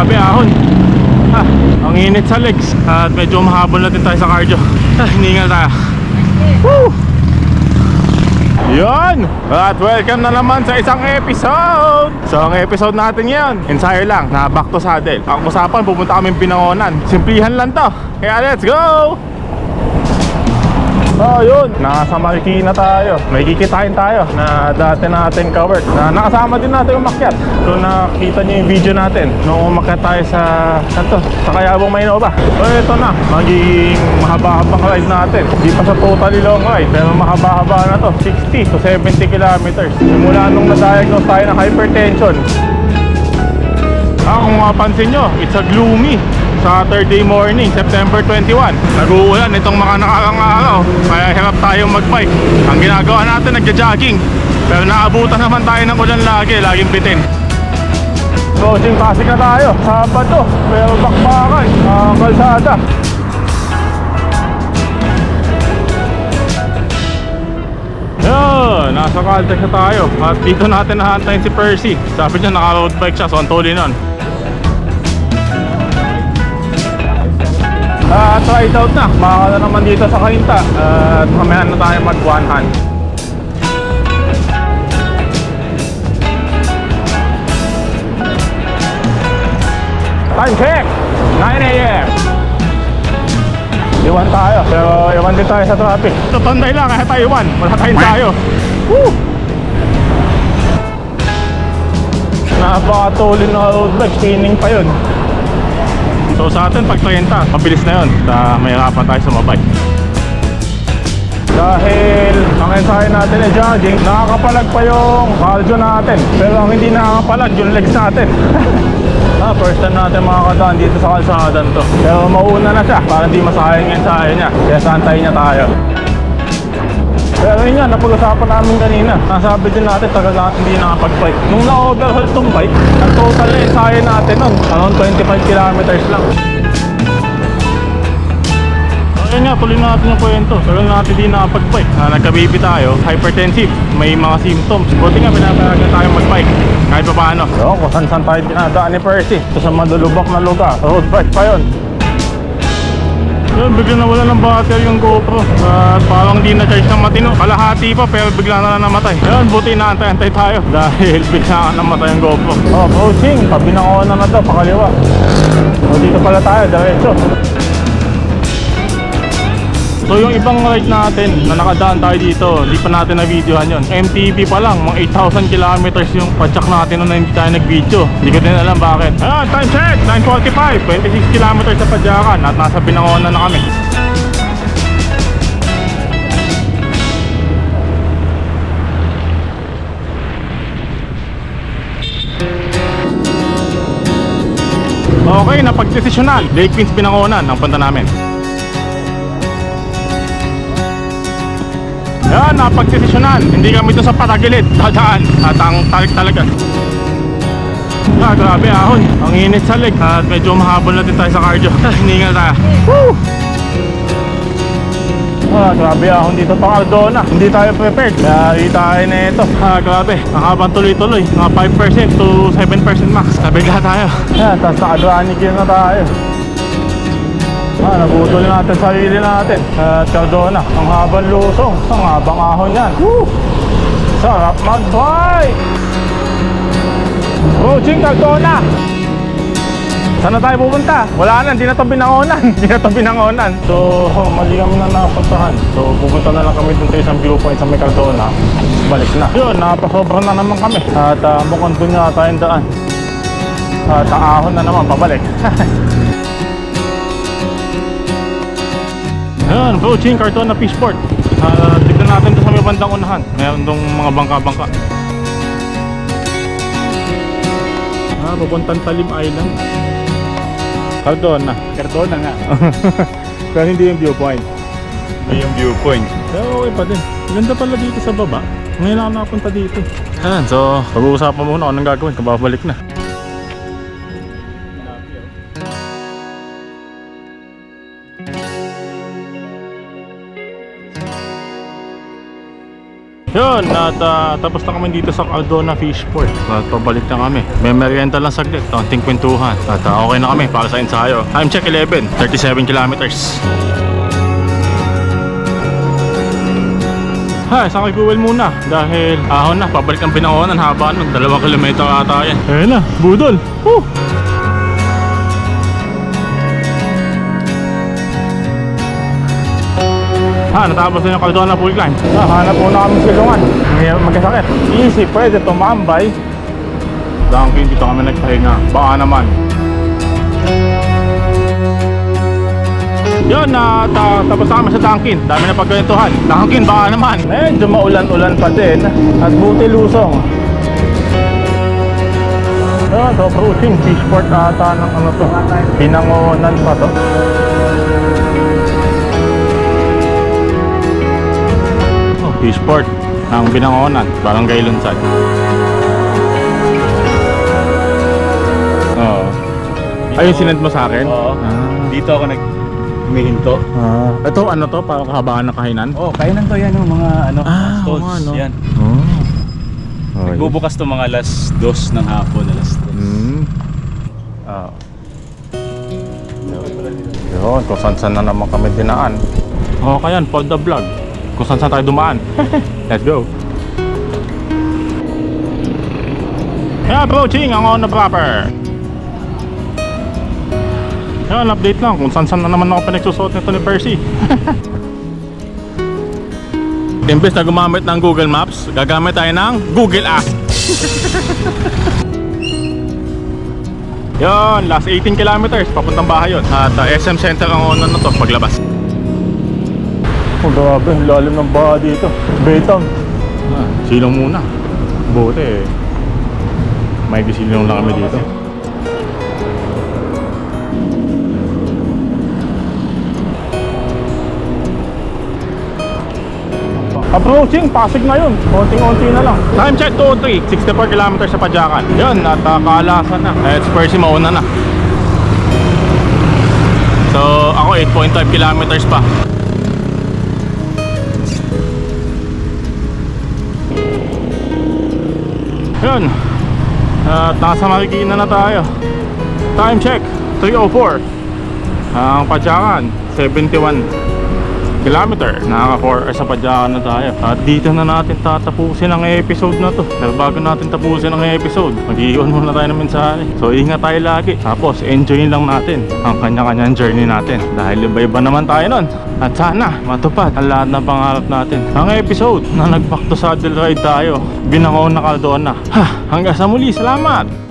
grabe ahon. Ah, ang init sa legs. At medyo mahabol natin tayo sa cardio. Ah, hiningal tayo. Yun! At welcome na naman sa isang episode! So ang episode natin ngayon, ensayo lang, na back to saddle. Ang usapan, pupunta kami Binangonan. Simplihan lang to. Kaya let's go! So yun, nasa Marikina tayo. May kikitain tayo na dati natin covered. Na nakasama din natin umakyat. So nakita niyo yung video natin nung umakyat tayo sa kanto, sa Kayabong Maynova. So ito na, magiging mahaba-habang ride natin. Hindi pa sa totally long ride, pero mahaba-haba na to. 60 to 70 kilometers. Simula nung na-diagnose tayo ng hypertension, Ah, kung mapansin nyo, it's a gloomy Saturday morning, September 21 Nag-uulan itong mga nakarang araw Kaya hirap tayong magbike. Ang ginagawa natin, nagja-jogging. Pero naabutan naman tayo ng ulan lagi, laging bitin. Coaching pasig na tayo, Sabado Pero bakbakan, uh, kalsada. Yun, nasa Caltex na tayo. At dito natin nahantayin si Percy. Sabi niya naka-road bike siya, so ang tuloy nun At ride out na, makakala naman dito sa Kainta At mamaya na tayo mag one hand Time check! 9 a.m. Iwan tayo, pero iwan din tayo sa traffic. Tutunday lang, kaya tayo iwan. Wala tayong tayo. Woo! Napakatulin na road bike, spinning pa yun. So sa atin, pag 30, mabilis na yun. Sa mahirapan tayo sumabay. Dahil ang ensayo natin ay jogging, nakakapalag pa yung cardio natin. Pero ang hindi nakakapalag, yung legs natin. ah, first time natin makakadaan dito sa kalsadan to. Pero mauna na siya para hindi masayang ensayo niya. Kaya santayin niya tayo. Pero yun nga, napag-usapan namin kanina. Nasabi din natin, tagal natin hindi nakapag-bike. Nung na-overhaul tong bike, ang total na ensayo natin nun, around 25 kilometers lang. Ayun nga, tuloy natin yung kwento. Tagal natin hindi nakapag-bike. Na nagka-baby tayo, hypertensive, may mga symptoms. Buti nga, pinapayagan tayo mag-bike. Kahit pa paano. So, kung saan-saan tayo dinadaan ni Percy. Ito sa madulubak na lugar. Road bike pa yun. Yun, bigla na wala ng battery yung GoPro. At parang hindi na charge ng matino. Kalahati pa pero bigla na lang namatay. Yun, buti naantay-antay tayo. Dahil bigla na namatay yung GoPro. Oh, approaching, pabinangonan na daw, pakaliwa. O, dito pala tayo, diretso So yung ibang ride natin na nakadaan tayo dito, hindi pa natin na-videohan yun. MTB pa lang, mga 8,000 kilometers yung padyak natin nung hindi tayo nag-video. Hindi ko din alam bakit. Ayun, time check! 9.45, 26 kilometers sa padyakan at nasa binangonan na kami. Okay, napagdesisyonan. Lake Queens Binangonan ang punta namin. Yan, napagdesisyonan. Hindi kami doon sa patagilid. Dadaan. At ang tarik talaga. Ah, grabe ahon. Ang init sa leg. At medyo mahabol na din tayo sa cardio. Ah, hiningal tayo. Woo! Ah, grabe ahon dito pa Cardona. Hindi tayo prepared. Di tayo na ito. Ah, grabe. Ang tuloy-tuloy. Mga 5% to 7% max. Nabigla tayo. Yan, tapos naka-advantage gear na tayo. Ah, nabutol natin sarili natin. At Cardona, ang habang lusong, ang habang ahon yan. Woo! Sarap mag-bike! Approaching Cardona! Saan na tayo pupunta? Wala na, hindi na ito binangonan. Hindi na ito binangonan. So, mali kami na napuntahan. So, pupunta na lang kami dun sa isang viewpoint sa may Cardona. Balik na. Yun, napasobra na naman kami. At uh, mukhang dun nga tayong daan. At ang ahon na naman, pabalik. Ayan, approaching Cardona Fishport. Uh, tignan natin doon sa may bandang unahan. Meron dong mga bangka-bangka. Ah, papuntang Talim Island. Cardona. Cardona nga. Pero hindi yung viewpoint. May yung viewpoint. Pero okay pa din. Ganda pala dito sa baba. Ngayon ako nakapunta dito. Ayan, so pag-uusapan muna kung anong gagawin kung babalik na. Yun, at ah, tapos na kami dito sa Caldona Fishport. At pabalik na kami. May merienda lang saglit, kaunting kwentuhan. At ah, okay na kami para sa ensayo. Time check 11, 37 kilometers. Ha, sa kay Google muna dahil ahon na, pabalik ang pinangonan haba nun, dalawang kilometro ata yan. Ayun na, budol. Woo! Ha, natapos na yung Caldona Full Climb. Ha, hanap po na kami silungan. May magkasakit. Easy, pwede tumambay. Dunkin, dito kami nagpahinga. Baka naman. Yun, na ta tapos na kami sa Dunkin. Dami na pagkwentuhan. Dunkin, baka naman. Medyo maulan-ulan pa din. At buti lusong. Yun, so approaching. Fishport ata ng ano to. Pinangonan pa to. Oh, Fishport ng Binangonan, Barangay Lunsad. Oo. Ayun, sinend mo sa akin? Oo. Ah. Dito ako nag humihinto. Ah. Ito, ano to? Parang kahabaan ng kahinan? Oh, kainan to yan yung mga ano, Ah, stalls. oo nga, no? Yan. Oh. Okay. Bubukas to mga alas dos ng hapon, alas dos. Hmm. Ah. Yun, kung saan saan na naman kami dinaan. Okay yan, for the vlog. Kung saan saan tayo dumaan. Let's go. Yeah, approaching ang on the proper. Yan, update lang kung saan saan na naman ako pinagsusot nito ni Percy. Imbes na gumamit ng Google Maps, gagamit tayo ng Google App. Yon, last 18 kilometers papuntang bahay yun. At uh, SM Center ang una na to paglabas. Oh, grabe, lalim ng baha dito. Baytown. Ah, silong muna. Buti eh. May gisilong lang kami dito. Approaching, Pasig na yun. Konting-unti na lang. Time check 203, 64 kilometers sa Padyakan. Yun, at uh, kaalasan na. Eh, Spursy mauna na. So, ako 8.5 kilometers pa. Yun. At nasa Marikina na tayo. Time check, 3.04. Ang Padyakan, 71 kilometer. Nakaka 4 hours sa Padyakan na tayo. At dito na natin tatapusin ang episode na to. Dahil bago natin tapusin ang episode, mag-iwan muna tayo ng mensahe. So ingat tayo lagi. Tapos enjoy lang natin ang kanya-kanyang journey natin. Dahil iba-iba naman tayo nun. At sana matupad ang lahat ng pangarap natin. Ang episode na nag-back to saddle ride tayo. Binangon na Caldona. Ha, hanggang sa muli, salamat!